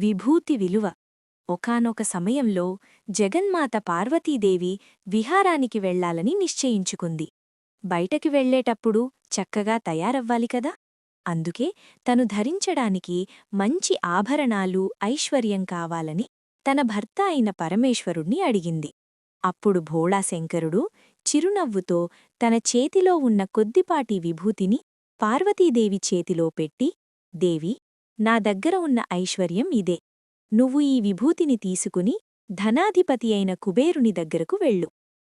విభూతి విలువ. ఒకానొక సమయంలో జగన్మాత పార్వతీదేవి విహారానికి వెళ్ళాలని నిశ్చయించుకుంది. బయటకి వెళ్ళేటప్పుడు చక్కగా తయారవ్వాలి కదా? అందుకే తను ధరించడానికి మంచి ఆభరణాలు ఐశ్వర్యం కావాలని తన భర్త అయిన పరమేశ్వరుణ్ణి అడిగింది. అప్పుడు భోళాశంకరుడు చిరునవ్వుతో తన చేతిలో ఉన్న కొద్దిపాటి విభూతిని పార్వతీదేవి చేతిలో పెట్టి దేవి నా దగ్గర ఉన్న ఐశ్వర్యం ఇదే. నువ్వు ఈ విభూతిని తీసుకుని ధనాధిపతి అయిన కుబేరుని దగ్గరకు వెళ్ళు.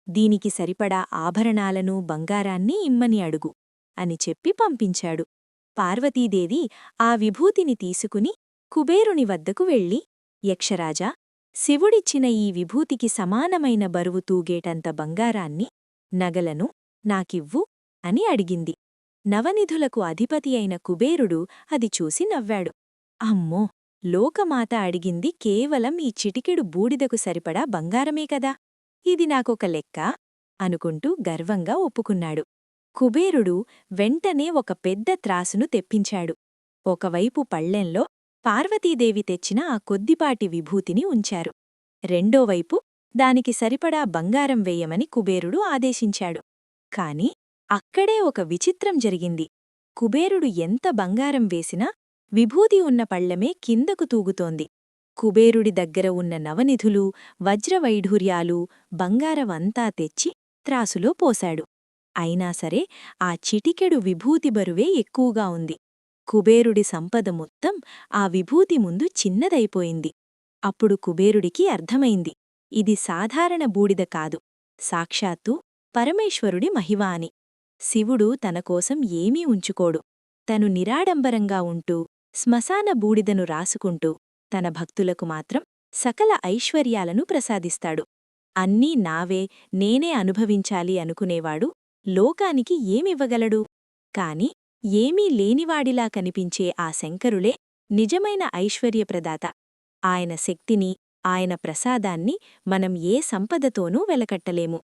దీనికి సరిపడా ఆభరణాలను బంగారాన్ని ఇమ్మని అడుగు అని చెప్పి పంపించాడు. పార్వతీదేవి ఆ విభూతిని తీసుకుని కుబేరుని వద్దకు వెళ్ళి యక్షరాజా శివుడిచ్చిన ఈ విభూతికి సమానమైన బరువు తూగేటంత బంగారాన్ని నగలను నాకివ్వు అని అడిగింది. నవనిధులకు అధిపతి అయిన కుబేరుడు అది చూసి నవ్వాడు. అమ్మో! లోకమాత అడిగింది కేవలం ఈ చిటికెడు బూడిదకు సరిపడా బంగారమే కదా? ఇది నాకొక లెక్క? అనుకుంటూ గర్వంగా ఒప్పుకున్నాడు. కుబేరుడు వెంటనే ఒక పెద్ద త్రాసును తెప్పించాడు. ఒకవైపు పళ్ళెంలో పార్వతీదేవి తెచ్చిన ఆ కొద్దిపాటి విభూతిని ఉంచారు. రెండోవైపు దానికి సరిపడా బంగారం వేయమని కుబేరుడు ఆదేశించాడు. కాని అక్కడే ఒక విచిత్రం జరిగింది. కుబేరుడు ఎంత బంగారం వేసినా విభూతి ఉన్న పళ్ళమే కిందకు తూగుతోంది. కుబేరుడి దగ్గర ఉన్న నవనిధులు వజ్రవైఢూర్యాలు బంగారవంతా తెచ్చి త్రాసులో పోశాడు. అయినా సరే ఆ చిటికెడు విభూతి బరువే ఎక్కువగా ఉంది. కుబేరుడి సంపద మొత్తం ఆ విభూతి ముందు చిన్నదైపోయింది. అప్పుడు కుబేరుడికి అర్థమైంది. ఇది సాధారణ బూడిద కాదు. సాక్షాత్తు పరమేశ్వరుడి మహివాని అని. శివుడు తనకోసం ఏమీ ఉంచుకోడు. తను నిరాడంబరంగా ఉంటూ శ్మశాన బూడిదను రాసుకుంటూ తన భక్తులకు మాత్రం సకల ఐశ్వర్యాలను ప్రసాదిస్తాడు. అన్నీ నావే నేనే అనుభవించాలి అనుకునేవాడు లోకానికి ఏమివ్వగలడు? కాని ఏమీ లేనివాడిలా కనిపించే ఆ శంకరులే నిజమైన ఐశ్వర్యప్రదాత. ఆయన శక్తిని ఆయన ప్రసాదాన్ని మనం ఏ సంపదతోనూ వెలకట్టలేము.